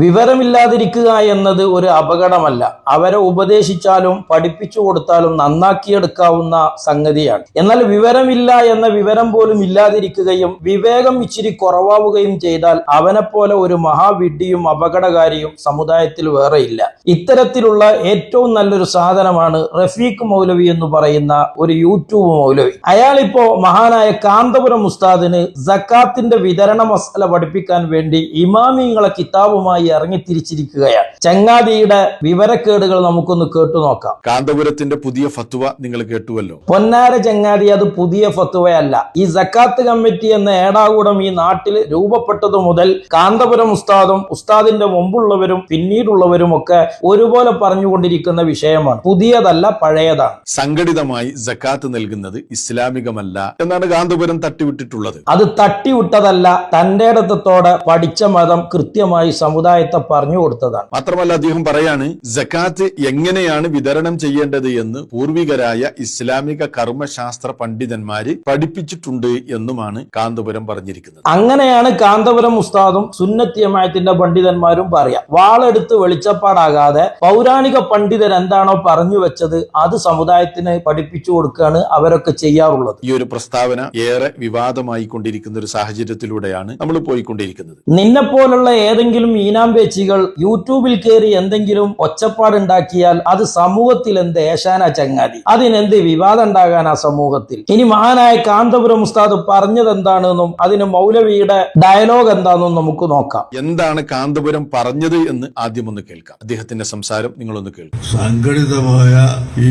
വിവരമില്ലാതിരിക്കുക എന്നത് ഒരു അപകടമല്ല. അവരെ ഉപദേശിച്ചാലും പഠിപ്പിച്ചു കൊടുത്താലും നന്നാക്കിയെടുക്കാവുന്ന സംഗതിയാണ്. എന്നാൽ വിവരമില്ല എന്ന വിവരം പോലും ഇല്ലാതിരിക്കുകയും വിവേകം ഇച്ചിരി കുറവാവുകയും ചെയ്താൽ അവനെപ്പോലെ ഒരു മഹാവിഡ്ഢിയും അപകടകാരിയും സമുദായത്തിൽ വേറെയില്ല. ഇത്തരത്തിലുള്ള ഏറ്റവും നല്ലൊരു സാധനമാണ് റഫീഖ് മൗലവി എന്ന് പറയുന്ന ഒരു യൂട്യൂബ് മൗലവി. അയാളിപ്പോ മഹാനായ കാന്തപുരം ഉസ്താദിന് സക്കാത്തിന്റെ വിതരണ മസാല പഠിപ്പിക്കാൻ വേണ്ടി ഇമാമിങ്ങളെ കിതാബുമായി ഇറങ്ങിത്തിരിച്ചിരിക്കുകയാണ്. ചങ്ങാതിയുടെ വിവരക്കേടുകൾ നമുക്കൊന്ന് കേട്ടു നോക്കാം. കാന്തപുരത്തിന്റെ പുതിയ ഫത്വ നിങ്ങൾ കേട്ടുവല്ലോ. പൊന്നാര ചങ്ങാതി അത് പുതിയ ഫത്വയല്ല. ഈ സക്കാത്ത് കമ്മിറ്റി എന്ന ഏടാകൂടം ഈ നാട്ടിൽ രൂപപ്പെട്ടതു മുതൽ കാന്തപുരം ഉസ്താദും ഉസ്താദിന്റെ മുമ്പുള്ളവരും പിന്നീടുള്ളവരും ഒക്കെ ഒരുപോലെ പറഞ്ഞുകൊണ്ടിരിക്കുന്ന വിഷയമാണ്. പുതിയതല്ല പഴയതാണ്. സംഘടിതമായി സക്കാത്ത് നൽകുന്നത് ഇസ്ലാമികമല്ല എന്നാണ് കാന്തപുരം തട്ടിവിട്ടിട്ടുള്ളത്. അത് തട്ടിവിട്ടതല്ല തന്റെ ഇടത്തോടെ പഠിച്ച മതം കൃത്യമായി സമുദായത്തെ പറഞ്ഞു കൊടുത്തതാണ്. മാത്രമല്ല അദ്ദേഹം പറയാണ് ജക്കാത്ത് എങ്ങനെയാണ് വിതരണം ചെയ്യേണ്ടത് എന്ന് പൂർവികരായ ഇസ്ലാമിക കർമ്മശാസ്ത്ര പണ്ഡിതന്മാര് പഠിപ്പിച്ചിട്ടുണ്ട് എന്നുമാണ് കാന്തപുരം പറഞ്ഞിരിക്കുന്നത്. അങ്ങനെയാണ് കാന്തപുരം ഉസ്താദും സുന്നത്യമായത്തിന്റെ പണ്ഡിതന്മാരും പറയാം വാളെടുത്ത് വെളിച്ചപ്പാടാകാതെ പൗരാണിക പണ്ഡിതൻ എന്താണോ പറഞ്ഞു വെച്ചത് അത് സമുദായത്തിന് പഠിപ്പിച്ചു കൊടുക്കുകയാണ് അവരൊക്കെ ചെയ്യാറുള്ളത്. ഈ ഒരു പ്രസ്താവന ഏറെ വിവാദമായി കൊണ്ടിരിക്കുന്ന ഒരു സാഹചര്യത്തിലൂടെയാണ് നമ്മൾ പോയിക്കൊണ്ടിരിക്കുന്നത്. നിന്നെ പോലുള്ള ഏതെങ്കിലും ഈനാമ്പേച്ചികൾ യൂട്യൂബിൽ കയറി എന്തെങ്കിലും ഒച്ചപ്പാടുണ്ടാക്കിയാൽ അത് സമൂഹത്തിൽ എന്ത് ഏശാന ചങ്ങാതി? അതിനെന്ത് വിവാദം ഉണ്ടാകാൻ ആ സമൂഹത്തിൽ? ഇനി മഹാനായ കാന്തപുരം ഉസ്താദ് പറഞ്ഞത് എന്താണെന്നും അതിന് മൗലവിയുടെ ഡയലോഗ് എന്താണെന്നും നമുക്ക് നോക്കാം. എന്താണ് കാന്തപുരം പറഞ്ഞത് എന്ന് ആദ്യം ഒന്ന് കേൾക്കാം. അദ്ദേഹത്തിന്റെ സംസാരം നിങ്ങളൊന്ന് കേൾക്കാം. സംഘടിതമായ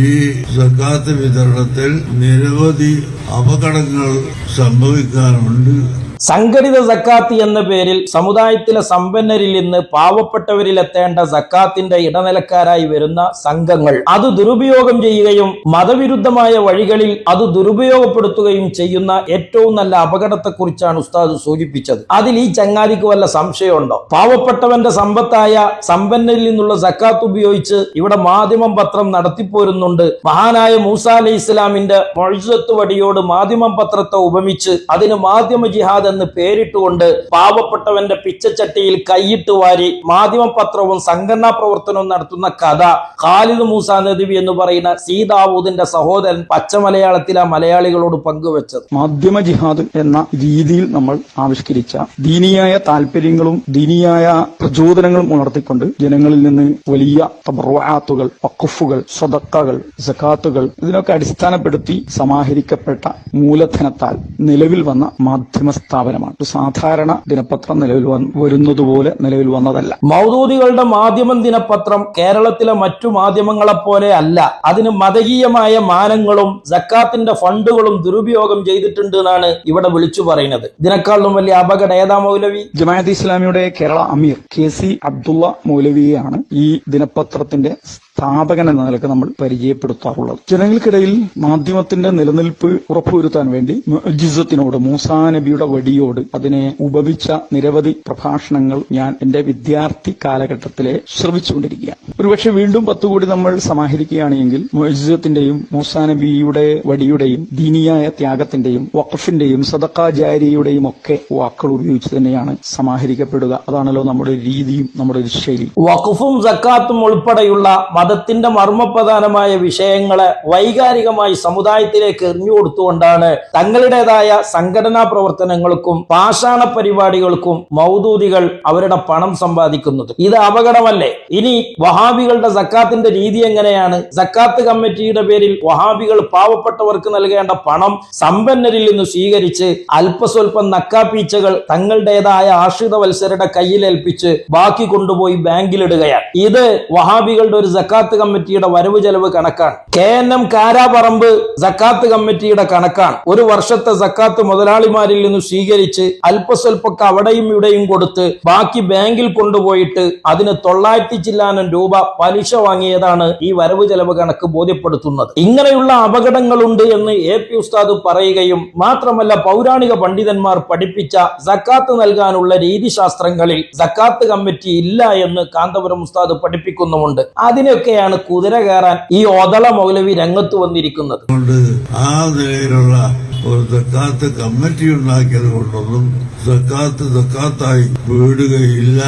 ഈ സക്കാത്ത് വിതരണത്തിൽ നിരവധി അപകടങ്ങൾ സംഭവിക്കാറുണ്ട്. സംഘടിത സക്കാത്ത് എന്ന പേരിൽ സമുദായത്തിലെ സമ്പന്നരിൽ നിന്ന് പാവപ്പെട്ടവരിൽ എത്തേണ്ട സക്കാത്തിന്റെ ഇടനിലക്കാരായി വരുന്ന സംഘങ്ങൾ. അത് ദുരുപയോഗം ചെയ്യുകയും മതവിരുദ്ധമായ വഴികളിൽ അത് ദുരുപയോഗപ്പെടുത്തുകയും ചെയ്യുന്ന ഏറ്റവും നല്ല അപകടത്തെക്കുറിച്ചാണ് ഉസ്താദ് സൂചിപ്പിച്ചത്. അതിൽ ഈ ചങ്ങാതിക്ക് വല്ല സംശയമുണ്ടോ? പാവപ്പെട്ടവന്റെ സമ്പത്തായ സമ്പന്നരിൽ നിന്നുള്ള സക്കാത്ത് ഉപയോഗിച്ച് ഇവിടെ മാധ്യമം പത്രം നടത്തിപ്പോരുന്നുണ്ട്. മഹാനായ മൂസ അലൈഹി ഇസ്ലാമിന്റെ മൊഴിസത്ത് വടിയോട് മാധ്യമം പത്രത്തെ ഉപമിച്ച് അതിന് മാധ്യമ ജിഹാദ് എന്ന് പേരിട്ടുകൊണ്ട് പാവപ്പെട്ടവന്റെ പിച്ചച്ചട്ടിയിൽ കൈയിട്ട് വാരി മാധ്യമ പത്രവും സംഘടനാ പ്രവർത്തനവും നടത്തുന്ന കഥ. ഖാലിദ് മൂസ നദിവി എന്ന് പറയുന്ന സീതാവൂദിന്റെ സഹോദരൻ പച്ച മലയാളത്തിലെ മലയാളികളോട് പങ്കുവച്ചത്. മാധ്യമ ജിഹാദ് എന്ന രീതിയിൽ നമ്മൾ ആവിഷ്കരിച്ച ദീനിയായ താല്പര്യങ്ങളും ദീനിയായ പ്രചോദനങ്ങളും ഉണർത്തിക്കൊണ്ട് ജനങ്ങളിൽ നിന്ന് വലിയ തബർവാത്തുകൾ വക്കുഫുകൾ സ്വതക്കകൾ സക്കാത്തുകൾ ഇതിനൊക്കെ അടിസ്ഥാനപ്പെടുത്തി സമാഹരിക്കപ്പെട്ട മൂലധനത്താൽ നിലവിൽ വന്ന മാധ്യമ സ്ഥാപനമാണ്. ഒരു സാധാരണ ദിനപത്രം നിലവിൽ വരുന്നത് വരുന്നതുപോലെ നിലവിൽ വന്നതല്ല. മൗദൂദികളുടെ മാധ്യമം ദിനപത്രം കേരളത്തിലെ മറ്റു മാധ്യമങ്ങളെപ്പോലെ അല്ല. അതിന് മതകീയമായ മാനങ്ങളും ജക്കാത്തിന്റെ ഫണ്ടുകളും ദുരുപയോഗം ചെയ്തിട്ടുണ്ട് എന്നാണ് ഇവിടെ വിളിച്ചു പറയുന്നത്. ഇതിനേക്കാളും വലിയ അപകടം ഏതാ മൗലവി? ജമാഅത്ത് ഇസ്ലാമിയുടെ കേരള അമീർ കെ സി അബ്ദുള്ള മൗലവിയാണ് ഈ ദിനപത്രത്തിന്റെ സ്ഥാപകൻ എന്ന നിലയ്ക്ക് നമ്മൾ പരിചയപ്പെടുത്താറുള്ളത്. ജനങ്ങൾക്കിടയിൽ മാധ്യമത്തിന്റെ നിലനിൽപ്പ് ഉറപ്പുവരുത്താൻ വേണ്ടി ജിസത്തിനോട് മൂസാ നബിയുടെ വടിയോട് അതിനെ ഉപവിച്ച നിരവധി പ്രഭാഷണങ്ങൾ ഞാൻ എന്റെ വിദ്യാർത്ഥി കാലഘട്ടത്തിലെ ശ്രമിച്ചുകൊണ്ടിരിക്കുകയാണ് ഒരുപക്ഷെ വീണ്ടും പത്തുകൂടി നമ്മൾ സമാഹരിക്കുകയാണെങ്കിൽ മുഅ്ജിസത്തിന്റെയും മൂസാ നബിയുടെ വടിയുടെയും ദീനിയായ ത്യാഗത്തിന്റെയും വഖഫിന്റെയും സദക്കാചാരിയുടെയും ഒക്കെ വാക്കുകൾ ഉപയോഗിച്ച് തന്നെയാണ് സമാഹരിക്കപ്പെടുക. അതാണല്ലോ നമ്മുടെ രീതിയും നമ്മുടെ ഒരു ശൈലി. വഖഫും സക്കാത്തും ഉൾപ്പെടെയുള്ള മതത്തിന്റെ മർമ്മപ്രധാനമായ വിഷയങ്ങളെ വൈകാരികമായി സമുദായത്തിലേക്ക് എറിഞ്ഞു കൊടുത്തുകൊണ്ടാണ് തങ്ങളുടേതായ സംഘടനാ പ്രവർത്തനങ്ങൾക്കും പാഷാണ പരിപാടികൾക്കും മൗദൂദികൾ അവരുടെ പണം സമ്പാദിക്കുന്നത്. ഇത് അപകടമല്ലേ? ഇനി വഹാബികളുടെ സക്കാത്തിന്റെ രീതി എങ്ങനെയാണ്? സക്കാത്ത് കമ്മിറ്റിയുടെ പേരിൽ വഹാബികൾ പാവപ്പെട്ടവർക്ക് നൽകേണ്ട പണം സമ്പന്നരിൽ നിന്ന് സ്വീകരിച്ച് അല്പസ്വല്പം നക്കാപ്പീച്ചകൾ തങ്ങളുടേതായ ആശ്രിത വത്സരുടെ കയ്യിലേൽപ്പിച്ച് ബാക്കി കൊണ്ടുപോയി ബാങ്കിലിടുകയാണ്. ഇത് വഹാബികളുടെ ഒരു സക്കാത്ത് കമ്മിറ്റിയുടെ വരവ് ചെലവ് കണക്കാണ്. കെ എൻ എം കാരാപറമ്പ് സക്കാത്ത് കമ്മിറ്റിയുടെ കണക്കാണ്. ഒരു വർഷത്തെ സക്കാത്ത് മുതലാളിമാരിൽ നിന്ന് സ്വീകരിച്ച് അല്പസ്വല്പൊക്കെ അവിടെയും ഇവിടെയും കൊടുത്ത് ബാക്കി ബാങ്കിൽ കൊണ്ടുപോയിട്ട് അതിന് തൊള്ളായിരത്തി ചില്ലാനം രൂപ പലിശ വാങ്ങിയതാണ് ഈ വരവ് ചെലവ് കണക്ക് ബോധ്യപ്പെടുത്തുന്നത്. ഇങ്ങനെയുള്ള അപകടങ്ങളുണ്ട് എന്ന് എ പി ഉസ്താദ് പറയുകയും മാത്രമല്ല പൗരാണിക പണ്ഡിതന്മാർ പഠിപ്പിച്ച സക്കാത്ത് നൽകാനുള്ള രീതിശാസ്ത്രങ്ങളിൽ സക്കാത്ത് കമ്മിറ്റി ഇല്ല എന്ന് കാന്തപുരം ഉസ്താദ് പഠിപ്പിക്കുന്നുമുണ്ട്. അതിനൊക്കെയാണ് കുതിര കയറാൻ ഈ ഓതള മൗലവി രംഗത്ത് വന്നിരിക്കുന്നത്. ആ നിലയിലുള്ള ഒരു കമ്മിറ്റി ഉണ്ടാക്കിയത് കൊണ്ടൊന്നും സക്കാത്ത് സക്കാത്തായി വീടുകയില്ല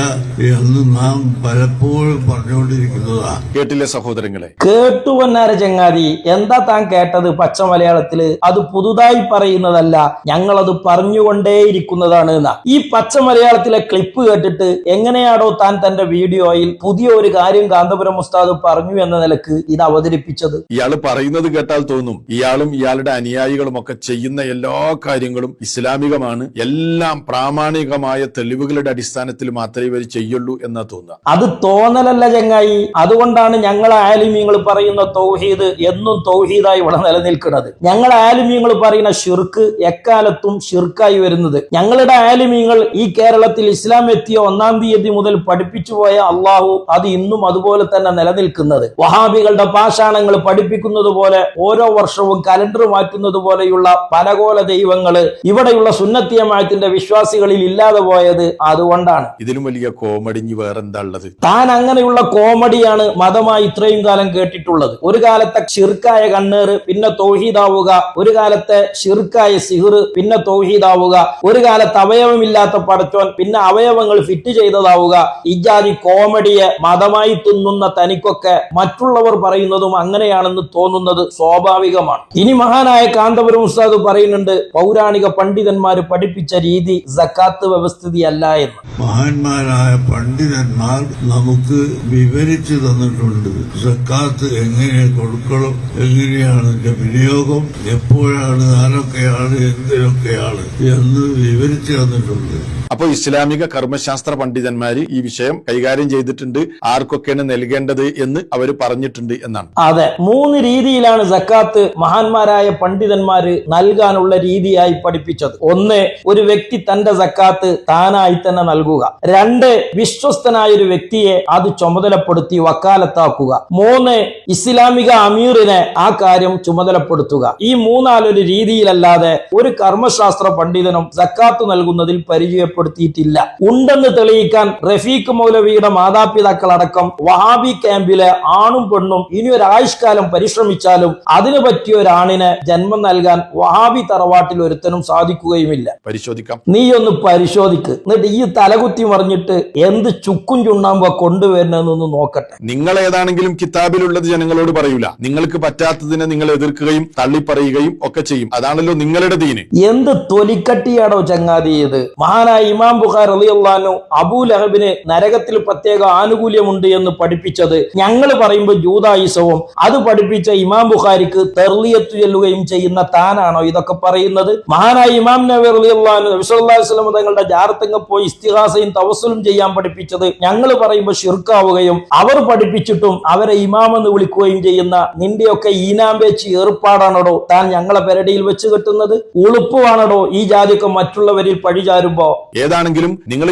എന്ന് നാം പലപ്പോഴും പറഞ്ഞുകൊണ്ടിരിക്കുന്നതാണ് കേട്ടില്ലേ സഹോദരങ്ങളെ? കേട്ടു വന്നാര ചങ്ങാതി? എന്താ താൻ കേട്ടത് പച്ച മലയാളത്തിൽ? അത് പുതുതായി പറയുന്നതല്ല ഞങ്ങളത് പറഞ്ഞുകൊണ്ടേയിരിക്കുന്നതാണ് എന്നാ. ഈ പച്ച മലയാളത്തിലെ ക്ലിപ്പ് കേട്ടിട്ട് എങ്ങനെയാണോ താൻ തന്റെ വീഡിയോയിൽ പുതിയ ഒരു കാര്യം കാന്തപുരം ഉസ്താദ് പറഞ്ഞു എന്ന നിലയ്ക്ക് ഇത് അവതരിപ്പിച്ചത്. ഇയാൾ പറയുന്നത് കേട്ടാൽ തോന്നും ഇയാളും ഇയാളുടെ അനുയായികളും ഒക്കെ ചെയ്യുന്ന എല്ലാ കാര്യങ്ങളും ഇസ്ലാമികമാണ് എല്ലാം പ്രാമാണികമായ തെളിവുകളുടെ അടിസ്ഥാനത്തിൽ മാത്രമേ ഇവർ ചെയ്യുള്ളൂ എന്നാ തോന്നുക. അത് തോന്നലല്ല ചങ്ങായി. അതുകൊണ്ടാണ് ഞങ്ങൾ ആലിമ്യങ്ങൾ പറയുന്ന തൗഹീദ് എന്നും തൗഹീദായി ഇവിടെ നിലനിൽക്കുന്നത്. ഞങ്ങൾ ആലിമ്യങ്ങൾ പറയുന്ന ഷിർക്ക് എക്കാലത്തും ഷിർക്കായി വരുന്നത്. ഞങ്ങളുടെ ആലിമ്യങ്ങൾ ഈ കേരളത്തിൽ ഇസ്ലാം എത്തിയ ഒന്നാം തീയതി മുതൽ പഠിപ്പിച്ചു പോയ അള്ളാഹു അത് ഇന്നും അതുപോലെ തന്നെ നിലനിൽക്കുന്നത്. വഹാബികളുടെ പാഷാണങ്ങൾ പഠിപ്പിക്കുന്നത് പോലെ ഓരോ വർഷവും കലണ്ടർ മാറ്റുന്നത് പോലെയുള്ള പലകോല ദൈവങ്ങൾ ഇവിടെയുള്ള സുന്നത്തിയമായത്തിന്റെ വിശ്വാസികളിൽ ഇല്ലാതെ പോയത് അതുകൊണ്ടാണ്. ഇതിലും വലിയ കോമഡി വേറെന്താ ഉള്ളത്? താൻ അങ്ങനെയുള്ള കോമഡിയാണ് മതമായി ഇത്രയും കാലം കേട്ടിട്ടുള്ളത്. ഒരു കാലത്തെ ഷിർക്കായ കണ്ണേറ് പിന്നെ തോഹീദാവുക. ഒരു കാലത്തെ ഷിർക്കായ സിഹിർ പിന്നെ തോഹീദാവുക. ഒരു കാലത്ത് അവയവമില്ലാത്ത പടച്ചോൻ പിന്നെ അവയവങ്ങൾ ഫിറ്റ് ചെയ്തതാവുക. ഇജാതി കോമഡിയെ മതമായി തിന്നുന്ന തനിക്കൊക്കെ മറ്റുള്ളവർ പറയുന്നതും അങ്ങനെയാണെന്ന് തോന്നുന്നത് സ്വാഭാവികമാണ്. ഇനി മഹാനായ കാന്തപുരം ഉസ്താദ് പറയുന്നുണ്ട് പൗരാണിക പണ്ഡിതന്മാര് പഠിപ്പിച്ച രീതി സക്കാത്ത് വ്യവസ്ഥിതിയല്ല എന്ന്. മഹാന്മാരായ പണ്ഡിതന്മാർ നമുക്ക് വിവരിച്ചു തന്നിട്ടുണ്ട്. സക്കാത്ത് എങ്ങനെ കൊടുക്കണം എങ്ങനെയാണ് അതിന്റെ വിനിയോഗം എപ്പോഴാണ് ആരൊക്കെയാണ് എന്തിനൊക്കെയാണ് എന്ന് വിവരിച്ചു തന്നിട്ടുണ്ട്. അപ്പൊ ഇസ്ലാമിക കർമ്മശാസ്ത്ര പണ്ഡിതന്മാര് ഈ വിഷയം കൈകാര്യം ചെയ്തിട്ടുണ്ട്. ആർക്കൊക്കെയാണ് നൽകേണ്ടത് എന്ന് അവർ പറഞ്ഞിട്ടുണ്ട് എന്നാണ്. അതെ മൂന്ന് രീതിയിലാണ് സക്കാത്ത് മഹാന്മാരായ പണ്ഡിതന്മാര് നൽകാനുള്ള രീതിയായി പഠിപ്പിച്ചത്. ഒന്ന് ഒരു വ്യക്തി തന്റെ സക്കാത്ത് താനായി തന്നെ നൽകുക. രണ്ട് വിശ്വസ്തനായ ഒരു വ്യക്തിയെ അത് ചുമതലപ്പെടുത്തി വക്കാലത്താക്കുക. മൂന്ന് ഇസ്ലാമിക അമീറിനെ ആ കാര്യം ചുമതലപ്പെടുത്തുക. ഈ മൂന്നാലൊരു രീതിയിലല്ലാതെ ഒരു കർമ്മശാസ്ത്ര പണ്ഡിതനും സക്കാത്ത് നൽകുന്നതിൽ പരിചയപ്പെടുത്തിയിട്ടില്ല. ഉണ്ടെന്ന് തെളിയിക്കാൻ റഫീഖ് മൗലവിയുടെ മാതാപിതാക്കൾ അടക്കം വഹാബി ക്യാമ്പിലെ ആണും പെണ്ണും ഇനി ഒരു ആയുഷ്കാലം പരിശ്രമിച്ചാലും അതിനു പറ്റിയ ഒരാണിന് ജന്മം നൽകാൻ വഹാബി തറവാട്ടിൽ ഒരുത്തനും സാധിക്കുകയുമില്ല. പരിശോധിക്കാം. നീ ഒന്ന് പരിശോധിക്ക്. എന്നിട്ട് ഈ തലകുത്തി മറിഞ്ഞിട്ട് എന്ത് ചുക്കും ചുണ്ണാമ്പോ കൊണ്ടുവരണമെന്നൊന്ന് നോക്കട്ടെ. നിങ്ങൾ ഏതാണെങ്കിലും കിതാബിലുള്ളത് ജനങ്ങളോട് പറയൂല. നിങ്ങൾക്ക് പറ്റാത്തതിനെ നിങ്ങൾ എതിർക്കുകയും തള്ളിപ്പറയുകയും ഒക്കെ ചെയ്യും. അതാണല്ലോ നിങ്ങളുടെ ദീന്. എന്ത് തൊലിക്കട്ടിയാണോ ചങ്ങാതി ഇത്? മഹാനായ ഇമാം ബുഖാർ അലിയുള്ളാനു അബൂ ലഹബിന് നരകത്തിൽ പ്രത്യേക ആനുകൂല്യമുണ്ട് എന്ന് പഠിപ്പിച്ചത് ഞങ്ങൾ പറയുമ്പോൾ ജൂതായുസവും അത് പഠിപ്പിച്ച ഇമാം ബുഖാരിക്ക് തെർലിയത്ത് ചെല്ലുകയും ചെയ്യുന്ന താനാണോ ഇതൊക്കെ പറയുന്നത്? മഹാനായ ഇമാം നബി അലിയുള്ളാനു നബിസ്വല്ലാസ്ലം തങ്ങളുടെ ജാരത്തങ്ങ് പോയി ഇസ്തിഹാസയും തവസലും ചെയ്യാൻ പഠിപ്പിച്ചത് ഞങ്ങൾ പറയുമ്പോൾ ഷിർക്കാവുകയും അവർ പഠിപ്പിച്ചിട്ടും അവരെ ഇമാമെന്ന് വിളിക്കുകയും ചെയ്യുന്ന നിന്റെയൊക്കെ ഈനാം വെച്ച് ഏർപ്പാടാണോ താൻ ഞങ്ങളെ പെരടിയിൽ വെച്ച് കെട്ടുന്നത്? ഉളുപ്പുവാണോ ഈ ജാതിയൊക്കെ മറ്റുള്ളവരിൽ പഴിചാരുമ്പോ ഏതാണെങ്കിലും നിങ്ങൾ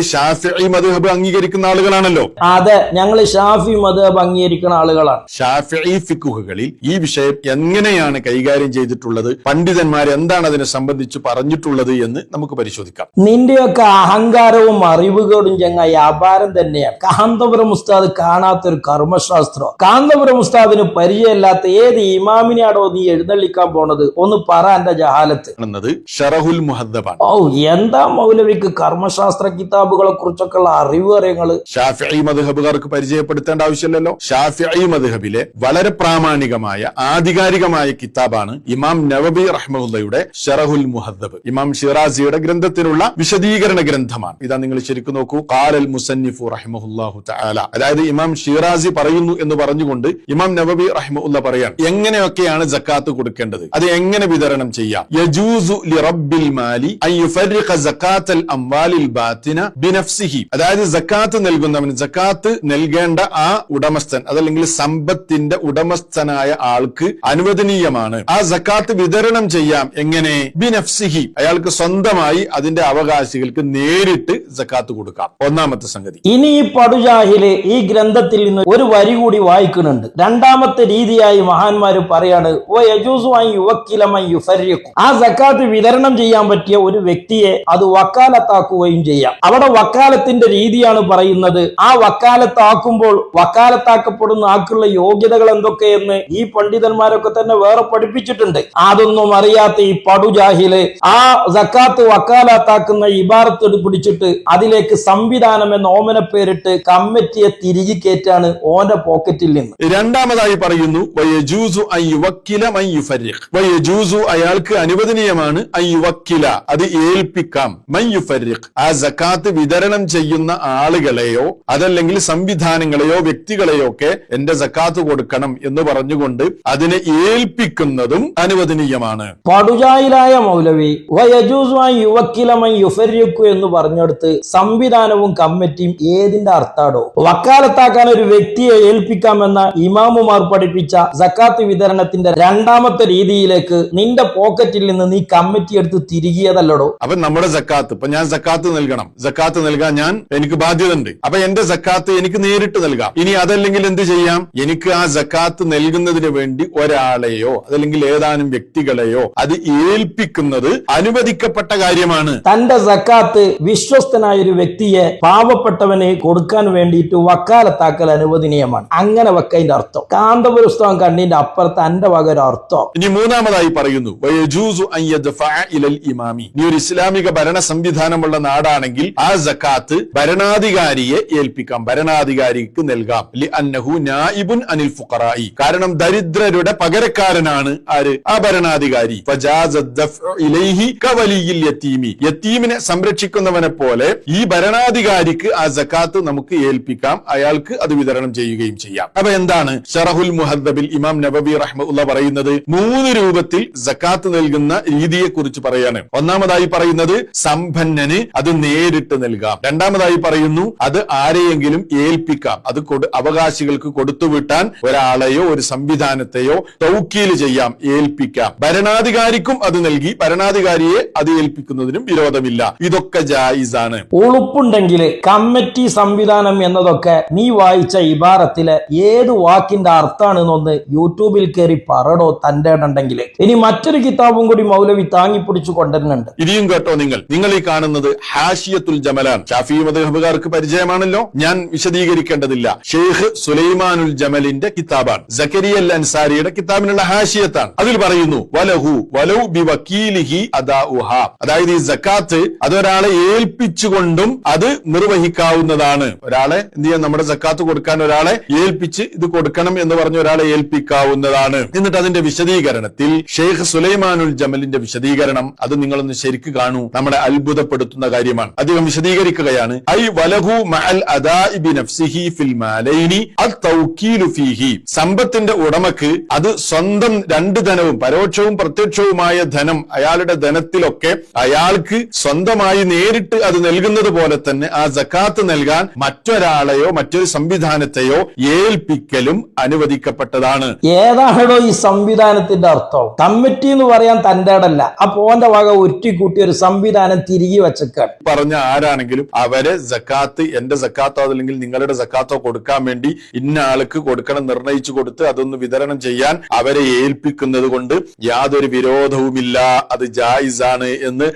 മധുഹബ് അംഗീകരിക്കുന്ന ആളുകളാണല്ലോ. അതെ ഞങ്ങൾ ഷാഫി മധുഹബ് അംഗീകരിക്കുന്ന ആളുകളാണ്. ഷാഫി ഫിക്കുഹുകളിൽ ഈ വിഷയം എങ്ങനെയാണ് കൈകാര്യം ചെയ്തിട്ടുള്ളത്? പണ്ഡിതന്മാർ എന്താണ് അതിനെ സംബന്ധിച്ച് പറഞ്ഞിട്ടുള്ളത് എന്ന് നമുക്ക് പരിശോധിക്കാം. നിന്റെയൊക്കെ അഹങ്കാരവും അറിവുകളും ചങ്ങായി അപാരം തന്നെയാണ് കാന്തപുരം ഉസ്താദ് കാണാത്തൊരു കർമ്മശാസ്ത്രം. കാന്തപുരം ഉസ്താദിന് പരിചയമില്ലാത്ത ഏത് ഇമാമിനെയാണോ നീ എഴുന്നള്ളിക്കാൻ പോണത്? ഒന്ന് പറ എന്റെ ജഹാലത്ത്. ഷറഹുൽ മുഹദ്ദബാണ്. ഓ എന്താ മൗലവിക്ക് കർമ്മശാസ്ത്ര കിതാബുകളെ കുറിച്ചൊക്കെ ഉള്ള അറിവ് അറിയങ്ങൾ? ഷാഫി മധുഹബുകാർക്ക് പരിചയപ്പെടുത്തേണ്ട ആവശ്യമില്ലല്ലോ. ഷാഫി മധുഹബിലെ വളരെ പ്രാമാണികമായ ആധികാരികമായ കിതാബാണ് ഇമാം നവബി റഹ്മുല്ലയുടെ ഷറഹുൽ മുഹദ്ദബ്. ഇമാം ഷിറാസിയുടെ ഗ്രന്ഥത്തിനുള്ള വിശദീകരണ ഗ്രന്ഥമാണ്. ഇതാ നിങ്ങൾ ശരിക്കും നോക്കൂ. കാലൽ മുസന്നിഫു റഹിമഹുല്ലാഹു തആല. അതായത് ഇമാം ഷിറാസി പറയുന്നു എന്ന് പറഞ്ഞുകൊണ്ട് ഇമാം നവബി റഹിമുല്ല പറയാണ് എങ്ങനെയൊക്കെയാണ് ജക്കാത്ത് കൊടുക്കേണ്ടത്? അത് എങ്ങനെ വിതരണം ചെയ്യാം? യജൂസു ലിറബ്ബിൽ മാലി ജക്കാത്തൽ അംവാലിൽ ബാത്തിന ബിനഫ്സിഹി അതായത് ജക്കാത്ത് നൽകുന്നവൻ ജക്കാത്ത് നൽകേണ്ട ആ ഉടമസ്ഥൻ അതല്ലെങ്കിൽ സമ്പത്തിന്റെ ഉടമസ്ഥനായ ആൾക്ക് അനുവദനീയമാണ്. ആ ജക്കാത്ത് വിതരണം ചെയ്യാം എങ്ങനെ? ബിനഫ്സിഹി അയാൾക്ക് സ്വന്തമായി അതിന്റെ അവകാശികൾക്ക് നേരിട്ട് സക്കാത്ത് കൊടുക്കാം. ഒന്നാമത്തെ സംഗതി. ഇനി ഈ പടുജാഹിൽ ഈ ഗ്രന്ഥത്തിൽ നിന്ന് ഒരു വരി കൂടി വായിക്കുന്നുണ്ട്. രണ്ടാമത്തെ രീതിയായി മഹാന്മാർ പറയാണ് ഓ യജൂസുമായി യുവക്കിലമായി യുഫര്യക്കും ആ സക്കാത്ത് വിതരണം ചെയ്യാൻ പറ്റിയ ഒരു വ്യക്തിയെ അത് വക്കാലത്താക്കുക വക്കാലത്താക്കുകയും ചെയ്യാം. അവിടെ വക്കാലത്തിന്റെ രീതിയാണ് പറയുന്നത്. ആ വക്കാലത്താക്കുമ്പോൾ വക്കാലത്താക്കപ്പെടുന്ന ആക്കുള്ള യോഗ്യതകൾ എന്തൊക്കെയെന്ന് ഈ പണ്ഡിതന്മാരൊക്കെ തന്നെ വേറെ പഠിപ്പിച്ചിട്ടുണ്ട്. അതൊന്നും അറിയാത്ത ഈ പടുജാഹിൽ ആ സക്കാത്ത് വക്കാലത്താക്കുന്ന ഇബാറത്ത് പിടിച്ചിട്ട് അതിലേക്ക് സംവിധാനം എന്ന ഓമന പേരിട്ട് കമ്മിറ്റിയെ തിരികെ കയറ്റാണ് ഓന്റെ പോക്കറ്റിൽ നിന്ന്. രണ്ടാമതായി പറയുന്നു യുവക്കില അയാൾക്ക് അനുവദനീയമാണ് യുവക്കില അത് ഏൽപ്പിക്കാം. ആ സക്കാത്ത് വിതരണം ചെയ്യുന്ന ആളുകളെയോ അതല്ലെങ്കിൽ സംവിധാനങ്ങളെയോ വ്യക്തികളെയോ ഒക്കെ എന്റെ സക്കാത്ത് കൊടുക്കണം എന്ന് പറഞ്ഞുകൊണ്ട് അതിനെ ഏൽപ്പിക്കുന്നതും അനുവദനീയമാണ്. പടുജായിലായ മൗലവി വയജൂസുമായി യുവക്കിലമൻ യുഫരിക്കു എന്ന് പറഞ്ഞെടുത്ത് സംവിധാനവും കമ്മിറ്റിയും ഏതിന്റെ അർത്ഥാടോ? വക്കാലത്താക്കാൻ ഒരു വ്യക്തിയെ ഏൽപ്പിക്കാമെന്ന ഇമാമുമാർ പഠിപ്പിച്ച സക്കാത്ത് വിതരണത്തിന്റെ രണ്ടാമത്തെ രീതിയിലേക്ക് നിന്റെ പോക്കറ്റിൽ നിന്ന് നീ കമ്മിറ്റി എടുത്ത് തിരികിയതല്ലടോ? അപ്പൊ നമ്മുടെ സക്കാത്ത് ഇപ്പൊ ഞാൻ സക്കാത്ത് നൽകണം. സക്കാത്ത് നൽകാൻ ഞാൻ എനിക്ക് ബാധ്യത ഉണ്ട് അപ്പൊ എന്റെ സക്കാത്ത് എനിക്ക് നേരിട്ട് നൽകാം. ഇനി അതല്ലെങ്കിൽ എന്ത് ചെയ്യാം? എനിക്ക് ആ സക്കാത്ത് നൽകുന്നതിന് വേണ്ടി ഒരാളെയോ അതല്ലെങ്കിൽ ഏതാനും വ്യക്തികളെയോ അത് ഏൽപ്പിക്കുന്നത് അനുവദിക്കപ്പെട്ട കാര്യമാണ്. തന്റെ സക്കാത്ത് വിശ്വസ്തനായ ഒരു വ്യക്തിയെ പാവപ്പെട്ടവന് കൊടുക്കാൻ വേണ്ടിയിട്ട് വക്കാലത്താക്കൽ അനുവദനീയമാണ്. അങ്ങനെ വെക്കതിന്റെ അർത്ഥം. കാന്തപുരസ്തവം കണ്ണിന്റെ അപ്പുറത്ത് എന്റെ വക ഒരു അർത്ഥം. ഇനി മൂന്നാമതായി പറയുന്നു നീ ഒരു ഇസ്ലാമിക ഭരണ സംവിധാനമുള്ള നാടാണെങ്കിൽ ആ സക്കാത്ത് ഭരണാധികാരിയെ ഏൽപ്പിക്കാം ഭരണാധികാരിക്ക് നൽകാം. നായിബുൻ അനിൽ ഫുഖറായി. കാരണം ദരിദ്രരുടെ പകരക്കാരനാണ് ആര്? ആ ഭരണാധികാരി. യത്തീമിനെ സംരക്ഷിക്കുന്നവനെ പോലെ ഈ ഭരണാധികാരിക്ക് ആ ജക്കാത്ത് നമുക്ക് ഏൽപ്പിക്കാം. അയാൾക്ക് അത് വിതരണം ചെയ്യുകയും ചെയ്യാം. അപ്പൊ എന്താണ് ഷറഹുൽ മുഹദ്ദബിൽ ഇമാം നബബി റഹ്മുല്ല പറയുന്നത്? മൂന്ന് രൂപത്തിൽ ജക്കാത്ത് നൽകുന്ന രീതിയെ കുറിച്ച് പറയാണ്. ഒന്നാമതായി പറയുന്നത് സമ്പന്നന് അത് നേരിട്ട് നൽകാം. രണ്ടാമതായി പറയുന്നു അത് ആരെയെങ്കിലും ഏൽപ്പിക്കാം. അത് അവകാശികൾക്ക് കൊടുത്തുവിട്ടാൻ ഒരാളെയോ ഒരു സംവിധാനത്തെയോ തൗക്കീൽ ചെയ്യാം ഏൽപ്പിക്കാം. ഭരണാധികാരിക്കും അത് നൽകി ഭരണാധികാരിയെ അത് ഏൽപ്പിക്കുന്നതിനും വിരോധമില്ല ഇതൊക്കെ ജായിസാണ്. ഉളുപ്പുണ്ടെങ്കിൽ കമ്മിറ്റി സംവിധാനം എന്നതൊക്കെ നീ വായിച്ച ഇബാറത്തിലെ ഏത് വാക്കിന്റെ അർത്ഥാണെന്നൊന്ന് യൂട്യൂബിൽ കയറി പറടോ തന്റെ ഉണ്ടെങ്കിൽ ഇനി മറ്റൊരു കിതാബും കൂടി മൗലവി താങ്ങി പിടിച്ചു കൊണ്ടുവരുന്നുണ്ട്. ഇനിയും കേട്ടോ നിങ്ങൾ. നിങ്ങൾ ഈ കാണുന്നത് ഹാഷിയത്തുൽ ജമലാണ്. ഷാഫി മദ്ഹബുകാർക്ക് പരിചയമാണല്ലോ. ഞാൻ വിശദീകരിക്കേണ്ടതില്ല. ഷെയ്ഖ് സുലൈമാനുൽ ജമലിന്റെ കിതാബാണ്. ജക്കരിയൽ അൻസാരിയുടെ കിതാബിനുള്ള ഹാഷിയത്താണ്. അതിൽ പറയുന്നു വലഹു വലൗ ബി വക്കീലിഹി അതായത് ഈ സക്കാത്ത് അതൊരാളെ ഏൽപ്പിച്ചുകൊണ്ടും അത് നിർവഹിക്കാവുന്നതാണ്. ഒരാളെ എന്ത് ചെയ്യാം? നമ്മുടെ സക്കാത്ത് കൊടുക്കാൻ ഒരാളെ ഏൽപ്പിച്ച് ഇത് കൊടുക്കണം എന്ന് പറഞ്ഞ ഒരാളെ ഏൽപ്പിക്കാവുന്നതാണ്. എന്നിട്ട് അതിന്റെ വിശദീകരണത്തിൽ ഷെയ്ഖ് സുലൈമാനുൽ ജമലിന്റെ വിശദീകരണം അത് നിങ്ങളൊന്ന് ശരിക്ക് കാണൂ. നമ്മളെ അത്ഭുതപ്പെടുത്തുന്ന കാര്യമാണ്. അദ്ദേഹം വിശദീകരിക്കുകയാണ്. ഐ വലഹു നഫ്സിഹി ഫിൽ സമ്പത്തിന്റെ ഉടമക്ക് അത് സ്വന്തം രണ്ട് ധനവും പരോക്ഷവും പ്രത്യക്ഷവുമായ ധനം അയാളുടെ ധനത്തിലൊക്കെ അയാൾക്ക് സ്വന്തമായി നേരിട്ട് അത് നൽകുന്നത് പോലെ തന്നെ ആ ജക്കാത്ത് നൽകാൻ മറ്റൊരാളെയോ മറ്റൊരു സംവിധാനത്തെയോ ഏൽപ്പിക്കലും അനുവദിക്കപ്പെട്ടതാണ്. ഏതാണോ ഈ സംവിധാനത്തിന്റെ അർത്ഥം? കമ്മിറ്റി എന്ന് പറയാൻ തന്റെ ഇടല്ല ആ പോന്റെ വക ഉരുട്ടിക്കൂട്ടി ഒരു സംവിധാനം തിരികെ വെച്ചേക്കാണ്. പറഞ്ഞ ആരാണെങ്കിലും അവരെ ജക്കാത്ത് എന്റെ ജക്കാത്തോ അതല്ലെങ്കിൽ നിങ്ങളുടെ ജക്കാത്തോ കൊടുക്കാൻ വേണ്ടി ഇന്ന ആൾക്ക് കൊടുക്കണം നിർണയിച്ചു കൊടുത്ത് അതൊന്ന് വിതരണം ചെയ്യാൻ അവരെ ഏൽപ്പിക്കുന്നത് കൊണ്ട് യാതൊരു വിരോധവുമില്ല. അത് ജായിസാണ് എന്ന്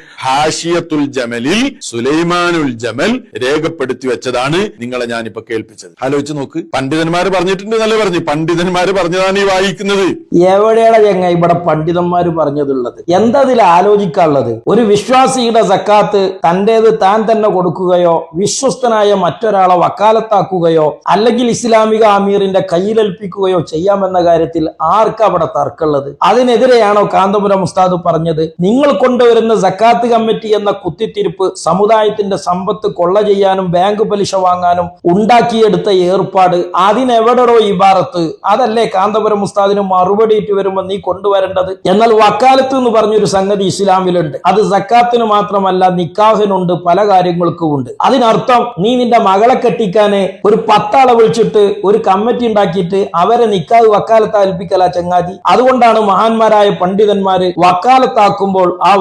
ഹാഷിയത്തുൽ ജമലിൽ സുലൈമാനുൽ ജമൽ രേഖപ്പെടുത്തി വെച്ചതാണ് നിങ്ങളെ ഞാനിപ്പോ കേൾപ്പിച്ചത്. ആലോചിച്ച് നോക്ക്. പണ്ഡിതന്മാര് പറഞ്ഞിട്ടുണ്ട് നല്ല പറഞ്ഞു. പണ്ഡിതന്മാര് പറഞ്ഞതാണ് ഈ വായിക്കുന്നത്. എവിടെയാണ് ഞങ്ങ ഇവിടെ പണ്ഡിതന്മാര് പറഞ്ഞതുള്ളത്? എന്താ ഇതിൽ ആലോചിക്കാനുള്ളത്? ഒരു വിശ്വാസിയുടെ സക്കാത്ത് തന്റേത് താൻ തന്നെ കൊടുക്കുകയോ വിശ്വസ്തനായ മറ്റൊരാളെ വക്കാലത്താക്കുകയോ അല്ലെങ്കിൽ ഇസ്ലാമിക അമീറിന്റെ കയ്യിലേൽപ്പിക്കുകയോ ചെയ്യാമെന്ന കാര്യത്തിൽ ആർക്കാ അവിടെ തർക്കമുള്ളത്? അതിനെതിരെയാണോ കാന്തപുരം ഉസ്താദ് പറഞ്ഞത്? നിങ്ങൾ കൊണ്ടുവരുന്ന സക്കാത്ത് കമ്മിറ്റി എന്ന കുത്തിത്തിരിപ്പ് സമുദായത്തിന്റെ സമ്പത്ത് കൊള്ള ചെയ്യാനും ബാങ്ക് പലിശ വാങ്ങാനും ഉണ്ടാക്കിയെടുത്ത ഏർപ്പാട് അതിനെവിടെടോ ഇബാറത്ത് അതല്ലേ കാന്തപുരം ഉസ്താദിന് മറുപടി വരുമ്പോൾ നീ കൊണ്ടുവരേണ്ടത്? എന്നാൽ വക്കാലത്ത് എന്ന് പറഞ്ഞൊരു സംഗതി ഇസ്ലാമിലുണ്ട്. അത് സക്കാത്തിന് മാത്രമല്ല നിക്കാഹിനുണ്ട് പല കാര്യങ്ങൾക്കും ഉണ്ട് അതിനർത്ഥം നീ നിന്റെ മകളെ കെട്ടിക്കാന് ഒരു പത്താളെ വിളിച്ചിട്ട് ഒരു കമ്മിറ്റി ഉണ്ടാക്കിയിട്ട് അവരെ നിക്കാഹ് വക്കാലത്ത് ഏൽപ്പിക്കല ചങ്ങാതി. അതുകൊണ്ടാണ് മഹാന്മാരായ പണ്ഡിതന്മാര് വക്കാലത്താക്കുമ്പോൾ ആ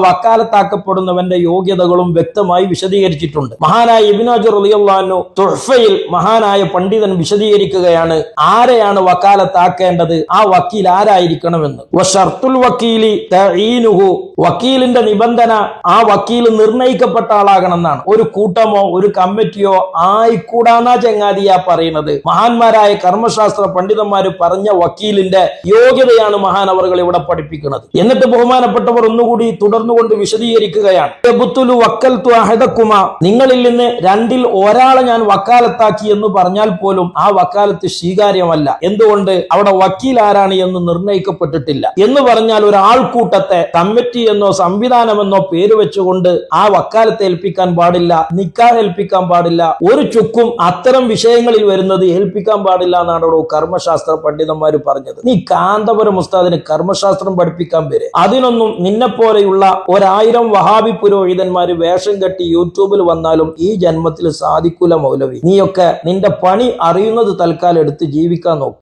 വക്കാലത്താക്കപ്പെടുന്നവന്റെ യോഗ്യതകളും വ്യക്തമായി വിശദീകരിച്ചിട്ടുണ്ട്. മഹാനായ ഇബിനോജ് റളിയല്ലാഹു തുഹഫയിൽ മഹാനായ പണ്ഡിതൻ വിശദീകരിക്കുകയാണ് ആരെയാണ് വക്കാലത്താക്കേണ്ടത് ആ വക്കീൽ ആരായിരിക്കണമെന്ന്. വക്കീലി വക്കീലിന്റെ നിബന്ധന ആ വക്കീൽ നിർണയിക്കപ്പെട്ട ആളാകണമെന്നാണ്. ഒരു കൂട്ടമോ ഒരു കമ്മിറ്റിയോ ആയിക്കൂടാന്നാ ചങ്ങാതിയാ പറയുന്നത്. മഹാന്മാരായ കർമ്മശാസ്ത്ര പണ്ഡിതന്മാര് പറഞ്ഞ വക്കീലിന്റെ യോഗ്യതയാണ് മഹാനവറുകൾ ഇവിടെ പഠിപ്പിക്കുന്നത്. എന്നിട്ട് ബഹുമാനപ്പെട്ടവർ ഒന്നുകൂടി തുടർന്നുകൊണ്ട് വിശദീകരിക്കുകയാണ്. "യബ്തുലു വക്കൽതു അഹദക്കുമ നിങ്ങളിൽ നിന്ന് രണ്ടിൽ ഒരാളെ ഞാൻ വക്കാലത്താക്കി എന്ന് പറഞ്ഞാൽ പോലും ആ വക്കാലത്ത് സ്വീകാര്യമല്ല. എന്തുകൊണ്ട്? അവിടെ വക്കീൽ ആരാണ് എന്ന് നിർണയിക്കപ്പെട്ടിട്ടില്ല എന്ന് പറഞ്ഞാൽ ഒരു ആൾക്കൂട്ടത്തെ കമ്മിറ്റി എന്നോ സംവിധാനമെന്നോ പേര് വെച്ചുകൊണ്ട് ആ വക്കാലത്ത് ഏൽപ്പിക്കാൻ പാടില്ല നിക്കാഹ് ഏൽപ്പിക്കാൻ പാടില്ല ഒരു ചുക്കും അത്തരം വിഷയങ്ങളിൽ വരുന്നത് ഏൽപ്പിക്കാൻ പാടില്ല എന്നാണ് ഇവിടെ കർമ്മശാസ്ത്ര പണ്ഡിതന്മാർ പറഞ്ഞത്. നീ കാന്തപുരം ഉസ്താദിന് കർമ്മശാസ്ത്രം പഠിപ്പിക്കാൻ പേര്. അതിനൊന്നും നിന്നെ പോലെയുള്ള ഒരായിരം വഹാബി പുരോഹിതന്മാര് വേഷം കെട്ടി യൂട്യൂബിൽ വന്നാലും ഈ ജന്മത്തിൽ സാധിക്കൂല മൗലവി. നീയൊക്കെ നിന്റെ പണി അറിയുന്നത് തൽക്കാലം എടുത്ത് ജീവിക്കാൻ നോക്കും.